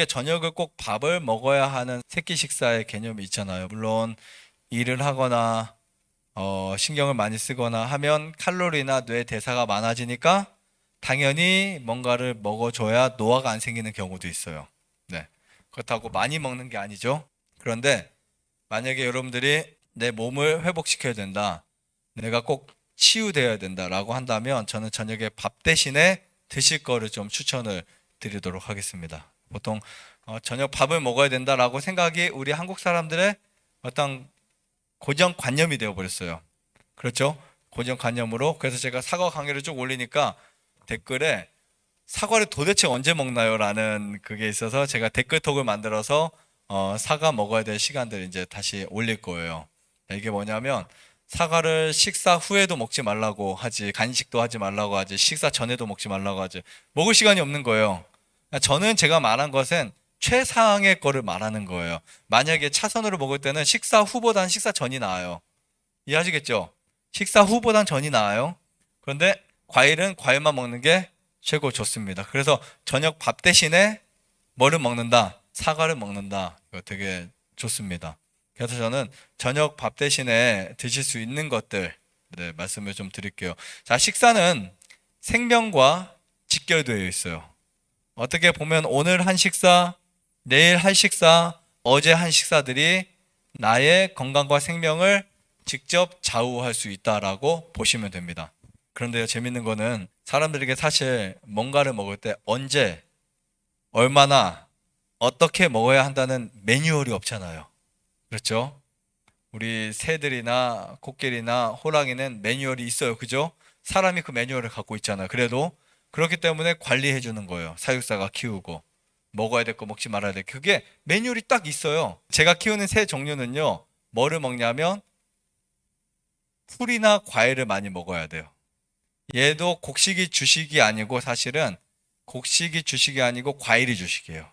네, 우리가 저녁을 꼭 밥을 먹어야 하는 새끼 식사의 개념이 있잖아요. 물론 일을 하거나 어, 신경을 많이 쓰거나 하면 칼로리나 뇌 대사가 많아지니까 당연히 뭔가를 먹어줘야 노화가 안 생기는 경우도 있어요. 네. 그렇다고 많이 먹는 게 아니죠. 그런데 만약에 여러분들이 내 몸을 회복시켜야 된다. 내가 꼭 치유되어야 된다라고 한다면 저는 저녁에 밥 대신에 드실 거를 좀 추천을 드리도록 하겠습니다. 보통 어, 저녁 밥을 먹어야 된다라고 생각이 우리 한국 사람들의 어떤 고정관념이 되어 버렸어요. 그렇죠? 고정관념으로 그래서 제가 사과 강의를 쭉 올리니까 댓글에 사과를 도대체 언제 먹나요?라는 그게 있어서 제가 댓글톡을 만들어서 어, 사과 먹어야 될 시간들 이제 다시 올릴 거예요. 이게 뭐냐면 사과를 식사 후에도 먹지 말라고 하지 간식도 하지 말라고 하지 식사 전에도 먹지 말라고 하지 먹을 시간이 없는 거예요. 저는 제가 말한 것은 최상의 거를 말하는 거예요. 만약에 차선으로 먹을 때는 식사 후보단 식사 전이 나아요. 이해하시겠죠? 식사 후보단 전이 나아요. 그런데 과일은 과일만 먹는 게 최고 좋습니다. 그래서 저녁 밥 대신에 뭐를 먹는다? 사과를 먹는다. 이거 되게 좋습니다. 그래서 저는 저녁 밥 대신에 드실 수 있는 것들 네, 말씀을 좀 드릴게요. 자, 식사는 생명과 직결되어 있어요. 어떻게 보면 오늘 한 식사, 내일 한 식사, 어제 한 식사들이 나의 건강과 생명을 직접 좌우할 수 있다라고 보시면 됩니다. 그런데요, 재밌는 거는 사람들에게 사실 뭔가를 먹을 때 언제, 얼마나, 어떻게 먹어야 한다는 매뉴얼이 없잖아요. 그렇죠? 우리 새들이나 코끼리나 호랑이는 매뉴얼이 있어요. 그죠? 사람이 그 매뉴얼을 갖고 있잖아요. 그래도 그렇기 때문에 관리해 주는 거예요. 사육사가 키우고 먹어야 될 거 먹지 말아야 될 거. 그게 매뉴얼이 딱 있어요. 제가 키우는 새 종류는요. 뭐를 먹냐면 풀이나 과일을 많이 먹어야 돼요. 얘도 곡식이 주식이 아니고 사실은 곡식이 주식이 아니고 과일이 주식이에요.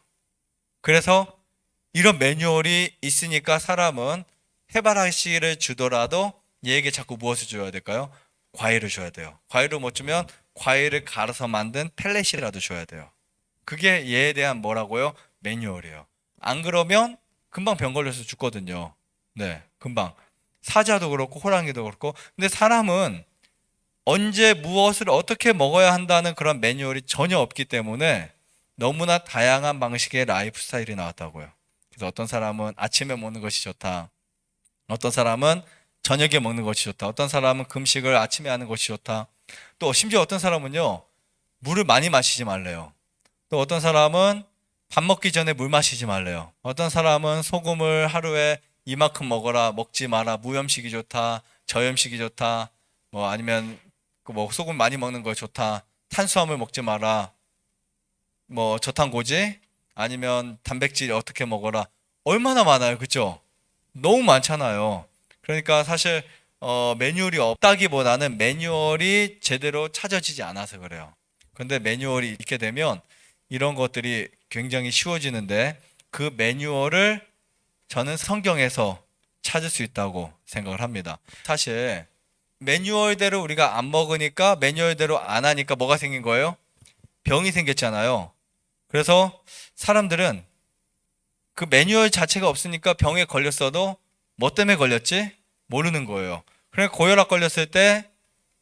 그래서 이런 매뉴얼이 있으니까 사람은 해바라기를 주더라도 얘에게 자꾸 무엇을 줘야 될까요? 과일을 줘야 돼요. 과일을 못 주면 과일을 갈아서 만든 펠렛이라도 줘야 돼요. 그게 얘에 대한 뭐라고요? 매뉴얼이에요. 안 그러면 금방 병 걸려서 죽거든요. 네, 금방. 사자도 그렇고 호랑이도 그렇고. 근데 사람은 언제 무엇을 어떻게 먹어야 한다는 그런 매뉴얼이 전혀 없기 때문에 너무나 다양한 방식의 라이프 스타일이 나왔다고요. 그래서 어떤 사람은 아침에 먹는 것이 좋다. 어떤 사람은 저녁에 먹는 것이 좋다. 어떤 사람은 금식을 아침에 하는 것이 좋다. 또 심지어 어떤 사람은요, 물을 많이 마시지 말래요. 또 어떤 사람은 밥 먹기 전에 물 마시지 말래요. 어떤 사람은 소금을 하루에 이만큼 먹어라, 먹지 마라, 무염식이 좋다, 저염식이 좋다, 뭐 아니면 그뭐 소금 많이 먹는 거 좋다, 탄수화물 먹지 마라, 뭐 저탄고지 아니면 단백질 어떻게 먹어라. 얼마나 많아요, 그죠? 너무 많잖아요. 그러니까 사실 어, 매뉴얼이 없다기보다는 매뉴얼이 제대로 찾아지지 않아서 그래요. 근데 매뉴얼이 있게 되면 이런 것들이 굉장히 쉬워지는데 그 매뉴얼을 저는 성경에서 찾을 수 있다고 생각을 합니다. 사실 매뉴얼대로 우리가 안 먹으니까 매뉴얼대로 안 하니까 뭐가 생긴 거예요? 병이 생겼잖아요. 그래서 사람들은 그 매뉴얼 자체가 없으니까 병에 걸렸어도 뭐 때문에 걸렸지? 모르는 거예요. 그러니까 고혈압 걸렸을 때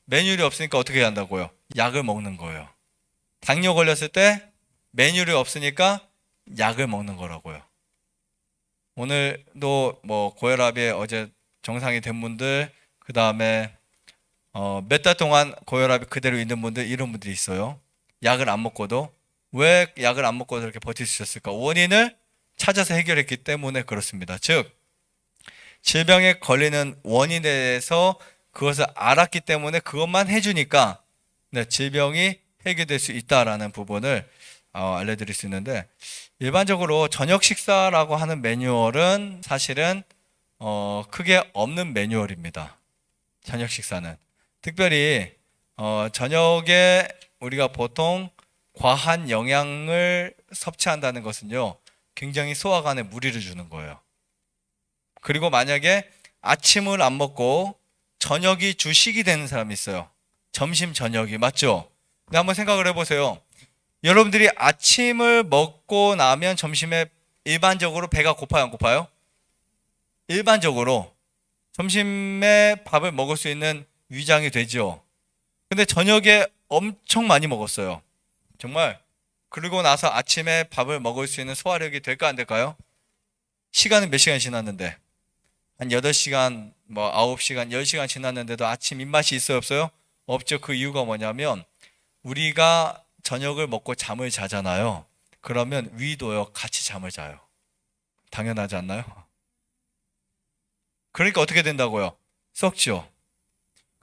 매뉴얼이 없으니까 어떻게 해야 한다고요? 약을 먹는 거예요. 당뇨 걸렸을 때 매뉴얼이 없으니까 약을 먹는 거라고요. 오늘도 뭐 고혈압이 어제 정상이 된 분들, 그 다음에 어, 몇 달 동안 고혈압이 그대로 있는 분들, 이런 분들이 있어요. 약을 안 먹고도. 왜 약을 안 먹고도 이렇게 버틸 수 있었을까? 원인을 찾아서 해결했기 때문에 그렇습니다. 즉, 질병에 걸리는 원인에 대해서 그것을 알았기 때문에 그것만 해주니까 네, 질병이 해결될 수 있다라는 부분을 어, 알려드릴 수 있는데 일반적으로 저녁 식사라고 하는 매뉴얼은 사실은 어, 크게 없는 매뉴얼입니다. 저녁 식사는 특별히 어, 저녁에 우리가 보통 과한 영양을 섭취한다는 것은요 굉장히 소화관에 무리를 주는 거예요. 그리고 만약에 아침을 안 먹고 저녁이 주식이 되는 사람이 있어요. 점심 저녁이 맞죠? 근데 한번 생각을 해보세요. 여러분들이 아침을 먹고 나면 점심에 일반적으로 배가 고파요, 안 고파요? 일반적으로 점심에 밥을 먹을 수 있는 위장이 되죠. 근데 저녁에 엄청 많이 먹었어요. 정말 그리고 나서 아침에 밥을 먹을 수 있는 소화력이 될까 안 될까요? 시간은 몇 시간 지났는데 한 8시간, 뭐 9시간, 10시간 지났는데도 아침 입맛이 있어요, 없어요? 없죠. 그 이유가 뭐냐면 우리가 저녁을 먹고 잠을 자잖아요. 그러면 위도요, 같이 잠을 자요. 당연하지 않나요? 그러니까 어떻게 된다고요? 썩죠.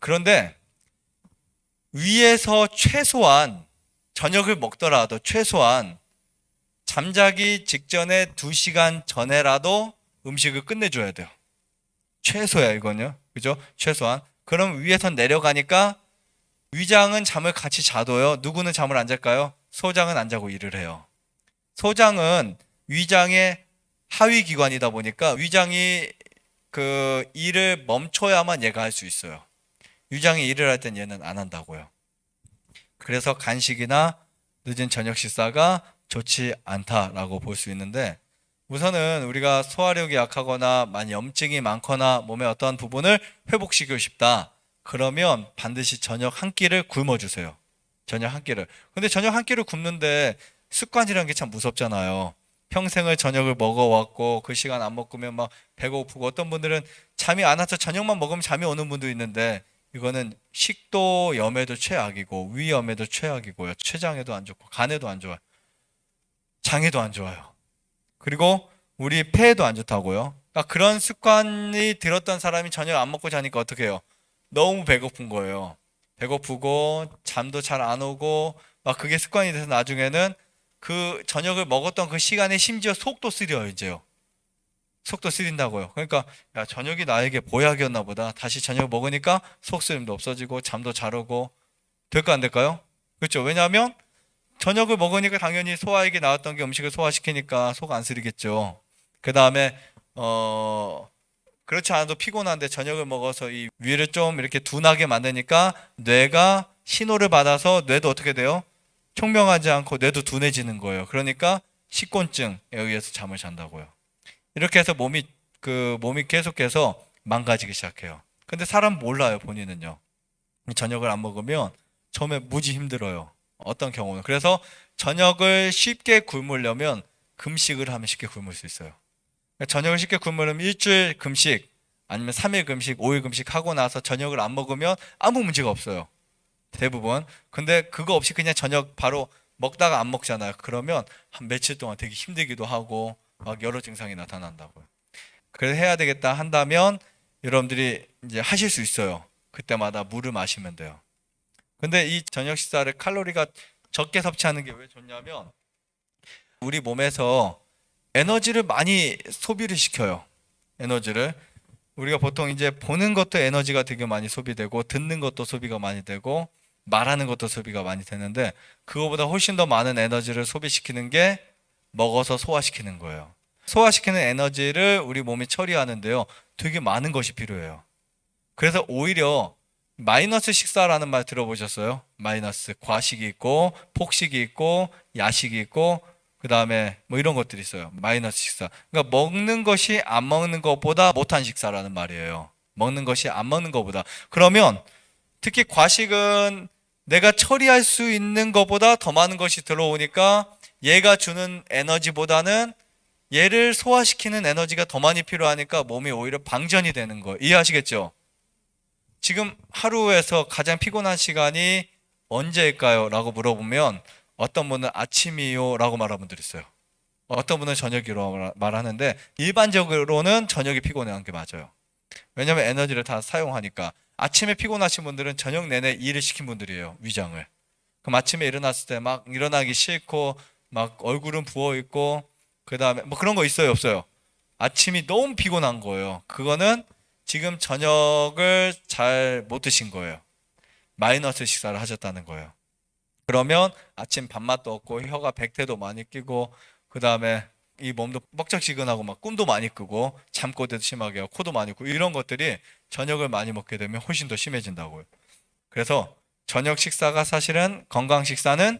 그런데 위에서 최소한 저녁을 먹더라도 최소한 잠자기 직전에 2시간 전에라도 음식을 끝내줘야 돼요. 최소야 이건요. 그죠? 최소한. 그럼 위에서 내려가니까 위장은 잠을 같이 자도요. 누구는 잠을 안 잘까요? 소장은 안 자고 일을 해요. 소장은 위장의 하위 기관이다 보니까 위장이 그 일을 멈춰야만 얘가 할 수 있어요. 위장이 일을 할 땐 얘는 안 한다고요. 그래서 간식이나 늦은 저녁 식사가 좋지 않다라고 볼 수 있는데 우선은 우리가 소화력이 약하거나 많이 염증이 많거나 몸의 어떠한 부분을 회복시키고 싶다. 그러면 반드시 저녁 한 끼를 굶어 주세요. 저녁 한 끼를. 근데 저녁 한 끼를 굶는데 습관이라는 게 참 무섭잖아요. 평생을 저녁을 먹어왔고 그 시간 안 먹으면 막 배고프고 어떤 분들은 잠이 안 와서 저녁만 먹으면 잠이 오는 분도 있는데 이거는 식도염에도 최악이고 위염에도 최악이고요. 췌장에도 안 좋고 간에도 안 좋아요. 장에도 안 좋아요. 그리고 우리 폐에도 안 좋다고요. 그러니까 그런 습관이 들었던 사람이 저녁 안 먹고 자니까 어떻게 해요? 너무 배고픈 거예요. 배고프고 잠도 잘 안 오고 막 그게 습관이 돼서 나중에는 그 저녁을 먹었던 그 시간에 심지어 속도 쓰려요 이제요. 속도 쓰린다고요. 그러니까 야 저녁이 나에게 보약이었나 보다. 다시 저녁 먹으니까 속쓰림도 없어지고 잠도 잘 오고 될까 안 될까요? 그렇죠. 왜냐하면 저녁을 먹으니까 당연히 소화액이 나왔던 게 음식을 소화시키니까 속 안 쓰리겠죠. 그 다음에 어 그렇지 않아도 피곤한데 저녁을 먹어서 이 위를 좀 이렇게 둔하게 만드니까 뇌가 신호를 받아서 뇌도 어떻게 돼요? 총명하지 않고 뇌도 둔해지는 거예요. 그러니까 식곤증에 의해서 잠을 잔다고요. 이렇게 해서 몸이 그 몸이 계속해서 망가지기 시작해요. 근데 사람 몰라요 본인은요. 저녁을 안 먹으면 처음에 무지 힘들어요. 어떤 경우는 그래서 저녁을 쉽게 굶으려면 금식을 하면 쉽게 굶을 수 있어요. 그러니까 저녁을 쉽게 굶으려면 일주일 금식 아니면 3일 금식, 5일 금식 하고 나서 저녁을 안 먹으면 아무 문제가 없어요. 대부분. 근데 그거 없이 그냥 저녁 바로 먹다가 안 먹잖아요. 그러면 한 며칠 동안 되게 힘들기도 하고 막 여러 증상이 나타난다고요. 그래서 해야 되겠다 한다면 여러분들이 이제 하실 수 있어요. 그때마다 물을 마시면 돼요. 근데 이 저녁 식사를 칼로리가 적게 섭취하는 게 왜 좋냐면 우리 몸에서 에너지를 많이 소비를 시켜요. 에너지를 우리가 보통 이제 보는 것도 에너지가 되게 많이 소비되고 듣는 것도 소비가 많이 되고 말하는 것도 소비가 많이 되는데 그거보다 훨씬 더 많은 에너지를 소비시키는 게 먹어서 소화시키는 거예요. 소화시키는 에너지를 우리 몸이 처리하는데요. 되게 많은 것이 필요해요. 그래서 오히려 마이너스 식사라는 말 들어보셨어요? 마이너스 과식이 있고 폭식이 있고 야식이 있고 그 다음에 뭐 이런 것들이 있어요. 마이너스 식사. 그러니까 먹는 것이 안 먹는 것보다 못한 식사라는 말이에요. 먹는 것이 안 먹는 것보다. 그러면 특히 과식은 내가 처리할 수 있는 것보다 더 많은 것이 들어오니까 얘가 주는 에너지보다는 얘를 소화시키는 에너지가 더 많이 필요하니까 몸이 오히려 방전이 되는 거예요. 이해하시겠죠? 지금 하루에서 가장 피곤한 시간이 언제일까요? 라고 물어보면 어떤 분은 아침이요 라고 말하는 분들이 있어요. 어떤 분은 저녁이라고 말하는데 일반적으로는 저녁이 피곤한 게 맞아요. 왜냐하면 에너지를 다 사용하니까 아침에 피곤하신 분들은 저녁 내내 일을 시킨 분들이에요. 위장을. 그럼 아침에 일어났을 때 막 일어나기 싫고 막 얼굴은 부어 있고 그 다음에 뭐 그런 거 있어요 없어요? 아침이 너무 피곤한 거예요. 그거는 지금 저녁을 잘 못 드신 거예요. 마이너스 식사를 하셨다는 거예요. 그러면 아침 밥맛도 없고 혀가 백태도 많이 끼고 그 다음에 이 몸도 뻑적지근하고 막 꿈도 많이 끄고 잠꼬대도 심하게 하고 코도 많이 고 이런 것들이 저녁을 많이 먹게 되면 훨씬 더 심해진다고요. 그래서 저녁 식사가 사실은 건강 식사는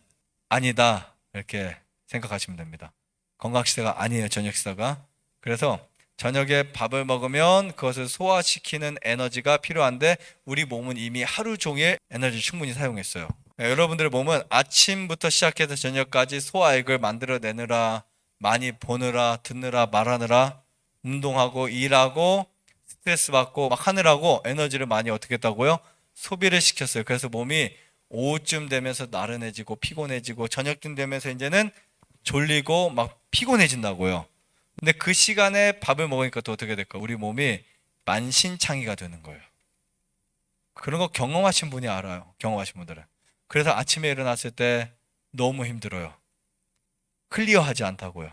아니다 이렇게 생각하시면 됩니다. 건강 식사가 아니에요, 저녁 식사가. 그래서 저녁에 밥을 먹으면 그것을 소화시키는 에너지가 필요한데 우리 몸은 이미 하루 종일 에너지 충분히 사용했어요. 네, 여러분들의 몸은 아침부터 시작해서 저녁까지 소화액을 만들어내느라 많이 보느라 듣느라 말하느라 운동하고 일하고 스트레스 받고 막 하느라고 에너지를 많이 어떻게 했다고요? 소비를 시켰어요. 그래서 몸이 오후쯤 되면서 나른해지고 피곤해지고 저녁쯤 되면서 이제는 졸리고 막 피곤해진다고요. 근데 그 시간에 밥을 먹으니까 또 어떻게 될까? 우리 몸이 만신창이가 되는 거예요. 그런 거 경험하신 분이 알아요. 경험하신 분들은. 그래서 아침에 일어났을 때 너무 힘들어요. 클리어하지 않다고요.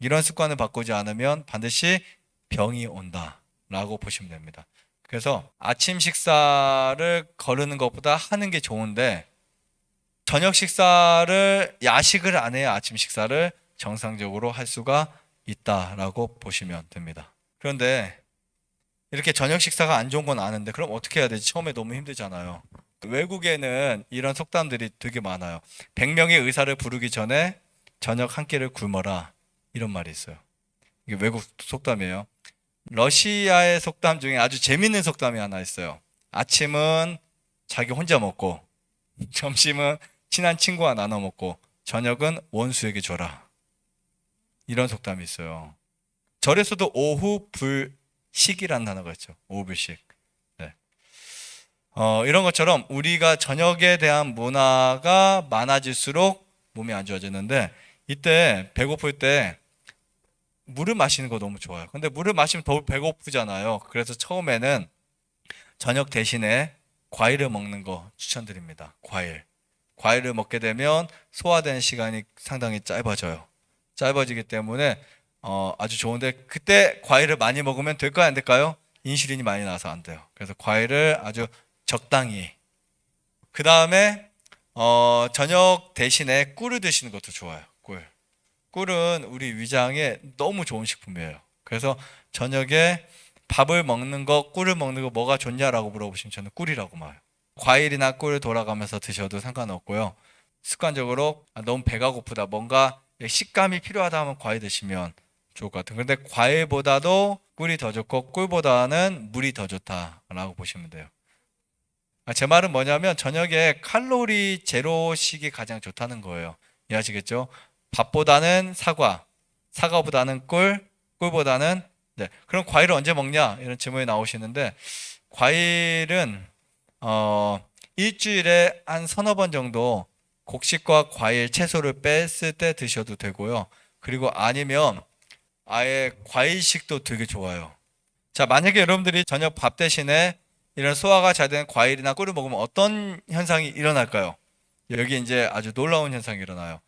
이런 습관을 바꾸지 않으면 반드시 병이 온다라고 보시면 됩니다. 그래서 아침 식사를 거르는 것보다 하는 게 좋은데 저녁 식사를 야식을 안 해야 아침 식사를 정상적으로 할 수가 있다라고 보시면 됩니다. 그런데 이렇게 저녁 식사가 안 좋은 건 아는데 그럼 어떻게 해야 되지? 처음에 너무 힘들잖아요. 외국에는 이런 속담들이 되게 많아요. 100명의 의사를 부르기 전에 저녁 한 끼를 굶어라. 이런 말이 있어요. 이게 외국 속담이에요. 러시아의 속담 중에 아주 재밌는 속담이 하나 있어요. 아침은 자기 혼자 먹고, 점심은 친한 친구와 나눠 먹고, 저녁은 원수에게 줘라. 이런 속담이 있어요. 절에서도 오후 불식이라는 단어가 있죠. 오후 불식. 네. 어, 이런 것처럼 우리가 저녁에 대한 문화가 많아질수록 몸이 안 좋아지는데 이때 배고플 때 물을 마시는 거 너무 좋아요. 근데 물을 마시면 더 배고프잖아요. 그래서 처음에는 저녁 대신에 과일을 먹는 거 추천드립니다. 과일. 과일을 먹게 되면 소화되는 시간이 상당히 짧아져요. 짧아지기 때문에 어, 아주 좋은데 그때 과일을 많이 먹으면 될까요? 안 될까요? 인슐린이 많이 나서 안 돼요. 그래서 과일을 아주 적당히. 그 다음에 어, 저녁 대신에 꿀을 드시는 것도 좋아요. 꿀. 꿀은 우리 위장에 너무 좋은 식품이에요. 그래서 저녁에 밥을 먹는 거, 꿀을 먹는 거 뭐가 좋냐라고 물어보시면 저는 꿀이라고 말해요. 과일이나 꿀 돌아가면서 드셔도 상관없고요. 습관적으로 아, 너무 배가 고프다, 뭔가 식감이 필요하다 하면 과일 드시면 좋을 것 같아요. 근데 과일보다도 꿀이 더 좋고 꿀보다는 물이 더 좋다라고 보시면 돼요. 아, 제 말은 뭐냐면 저녁에 칼로리 제로식이 가장 좋다는 거예요. 이해하시겠죠? 밥보다는 사과, 사과보다는 꿀, 꿀보다는 네. 그럼 과일을 언제 먹냐? 이런 질문이 나오시는데 과일은 어 일주일에 한 서너 번 정도 곡식과 과일, 채소를 뺐을 때 드셔도 되고요. 그리고 아니면 아예 과일식도 되게 좋아요. 자, 만약에 여러분들이 저녁 밥 대신에 이런 소화가 잘 되는 과일이나 꿀을 먹으면 어떤 현상이 일어날까요? 여기 이제 아주 놀라운 현상이 일어나요.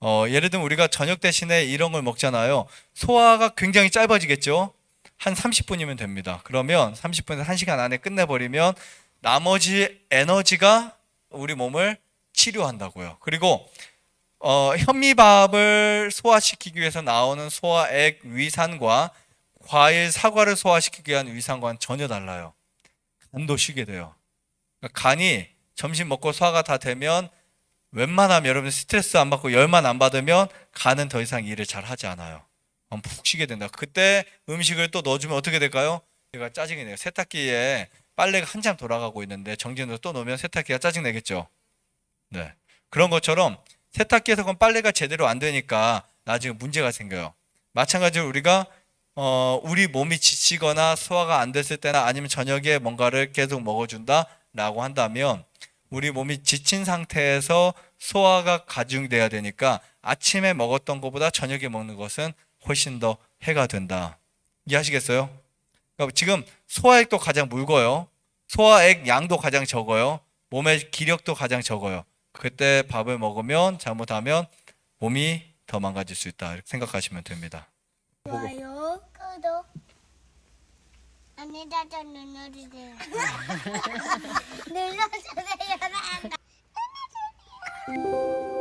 어, 예를 들면 우리가 저녁 대신에 이런 걸 먹잖아요. 소화가 굉장히 짧아지겠죠? 한 30분이면 됩니다. 그러면 30분에서 1시간 안에 끝내버리면 나머지 에너지가 우리 몸을 치료한다고요. 그리고 어, 현미밥을 소화시키기 위해서 나오는 소화액 위산과 과일, 사과를 소화시키기 위한 위산과는 전혀 달라요. 간도 쉬게 돼요. 그러니까 간이 점심 먹고 소화가 다 되면 웬만하면 여러분 스트레스 안 받고 열만 안 받으면 간은 더 이상 일을 잘 하지 않아요. 어, 푹 쉬게 된다. 그때 음식을 또 넣어주면 어떻게 될까요? 얘가 짜증이 내요. 세탁기에 빨래가 한참 돌아가고 있는데 정진으로 또 넣으면 세탁기가 짜증 내겠죠. 네. 그런 것처럼 세탁기에서 그럼 빨래가 제대로 안 되니까 나중에 문제가 생겨요. 마찬가지로 우리가 어, 우리 몸이 지치거나 소화가 안 됐을 때나 아니면 저녁에 뭔가를 계속 먹어준다라고 한다면 우리 몸이 지친 상태에서 소화가 가중돼야 되니까 아침에 먹었던 것보다 저녁에 먹는 것은 훨씬 더 해가 된다. 이해하시겠어요? 그러니까 지금 소화액도 가장 묽어요. 소화액 양도 가장 적어요. 몸의 기력도 가장 적어요. 그때 밥을 먹으면 잘못하면 몸이 더 망가질 수 있다. 이렇게 생각하시면 됩니다. 좋아요, 구독. 안에다가 눌러주세요. 눌러주세요. 눌러주세요.